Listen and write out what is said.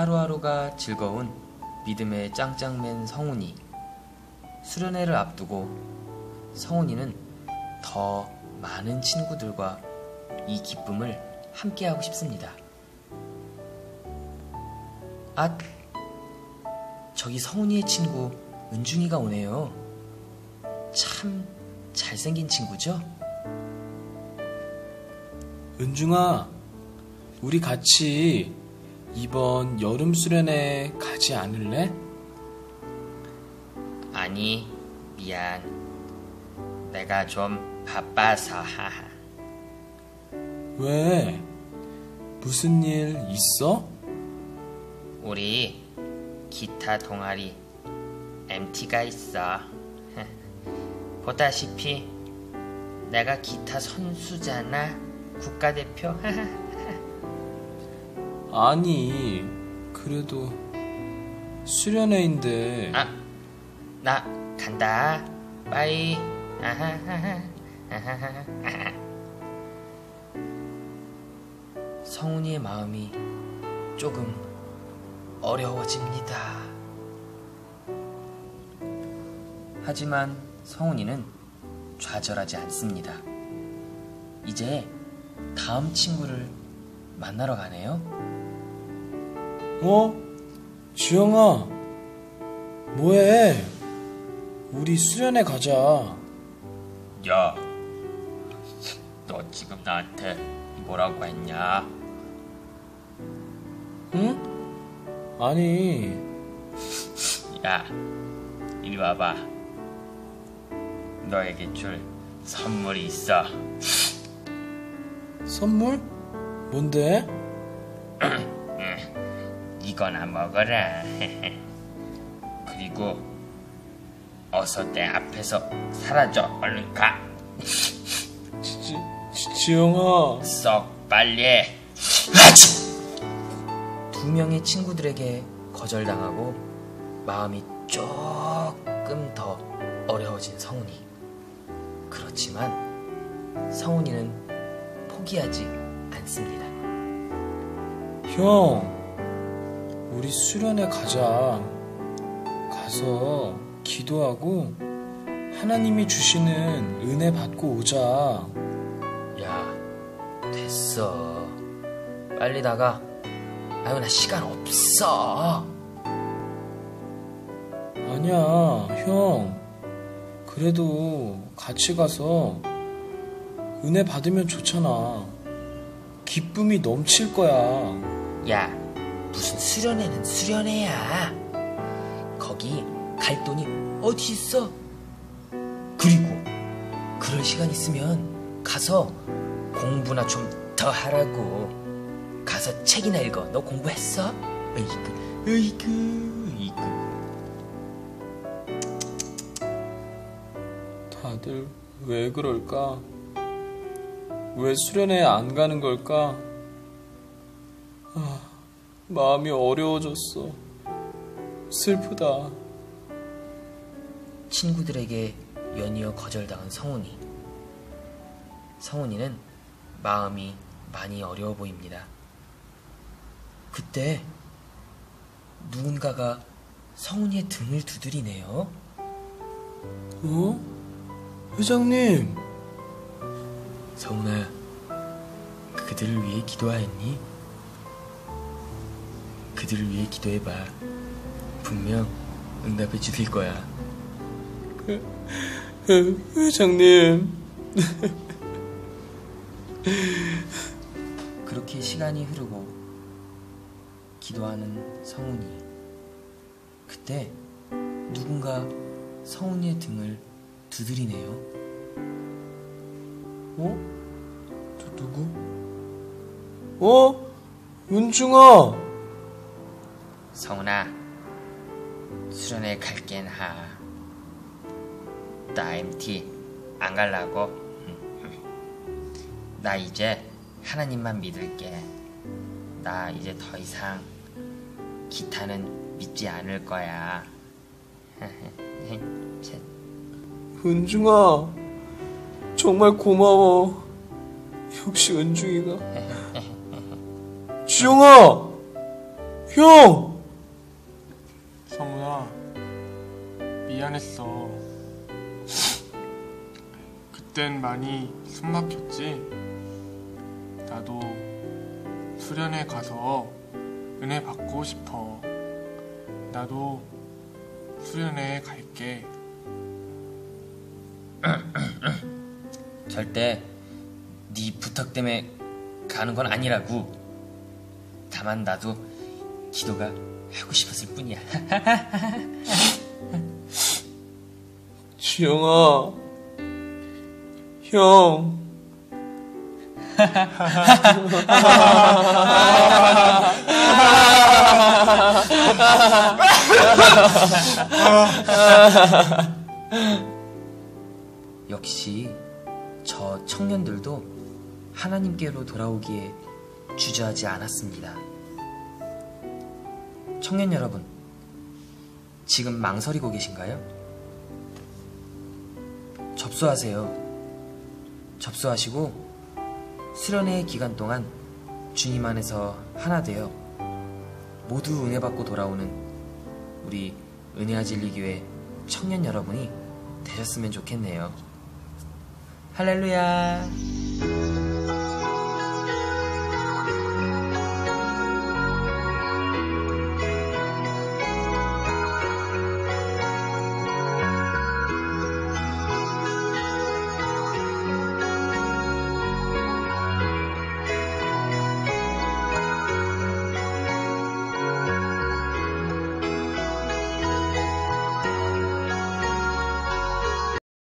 하루하루가 즐거운 믿음의 짱짱맨 성훈이. 수련회를 앞두고 성훈이는 더 많은 친구들과 이 기쁨을 함께하고 싶습니다. 아, 저기 성훈이의 친구 은중이가 오네요. 참 잘생긴 친구죠? 은중아, 우리 같이 이번 여름 수련회 가지 않을래? 아니, 미안. 내가 좀 바빠서, 하하. 왜? 무슨 일 있어? 우리 기타 동아리 MT가 있어. 보다시피 내가 기타 선수잖아. 국가대표. 아니, 그래도 수련회인데 아, 나 간다. 빠이. 성훈이의 마음이 조금 어려워집니다. 하지만 성훈이는 좌절하지 않습니다. 이제 다음 친구를 만나러 가네요. 어? 지영아, 뭐해? 우리 수련회 가자. 야, 너 지금 나한테 뭐라고 했냐? 응? 아니, 야, 이리 와봐. 너에게 줄 선물이 있어. 선물? 뭔데? 이거나 먹어라. 그리고 어서 내 앞에서 사라져. 얼른 가. 지, 지, 지영아. 썩 빨리. 두 명의 친구들에게 거절당하고 마음이 조금 더 어려워진 성훈이. 그렇지만 성훈이는 포기하지 않습니다. 형, 우리 수련회 가자. 가서 기도하고 하나님이 주시는 은혜 받고 오자. 야, 됐어. 빨리 나가. 아유, 나 시간 없어. 아니야, 형. 그래도 같이 가서 은혜 받으면 좋잖아. 기쁨이 넘칠 거야. 야, 무슨 수련회는 수련회야. 거기 갈 돈이 어디 있어? 그리고 그럴 시간 있으면 가서 공부나 좀 더 하라고. 가서 책이나 읽어. 너 공부했어? 으이그, 으이그, 으이그. 다들 왜 그럴까? 왜 수련회 안 가는 걸까? 아, 마음이 어려워졌어. 슬프다. 친구들에게 연이어 거절당한 성훈이. 성훈이는 마음이 많이 어려워 보입니다. 그때 누군가가 성훈이의 등을 두드리네요. 어? 회장님, 성훈아, 그들을 위해 기도하였니? 그들을 위해 기도해봐. 분명 응답해 주실 거야. 회- 회장님. 그렇게 시간이 흐르고 기도하는 성훈이. 그때 누군가 성훈이의 등을 두드리네요. 어? 저 누구? 어? 은중아! 성훈아, 수련회 갈겐 하. 나 MT 안 갈라고? 나 이제 하나님만 믿을게. 나 이제 더 이상 기타는 믿지 않을 거야. 은중아, 정말 고마워. 역시 은중이가. 지영아! 형! 성훈아, 미안했어. 그땐 많이 숨 막혔지? 나도 수련회 가서 은혜 받고 싶어. 나도 수련회 갈게. 절대 네 부탁 때문에 가는 건 아니라고. 다만 나도 기도가 하고 싶었을 뿐이야. 지영아. 형. 역시 저 청년들도 하나님께로 돌아오기에 주저하지 않았습니다. 청년 여러분, 지금 망설이고 계신가요? 접수하세요. 접수하시고 수련회 기간 동안 주님 안에서 하나 되어 모두 은혜 받고 돌아오는 우리 은혜와 진리교회 청년 여러분이 되셨으면 좋겠네요. 할렐루야.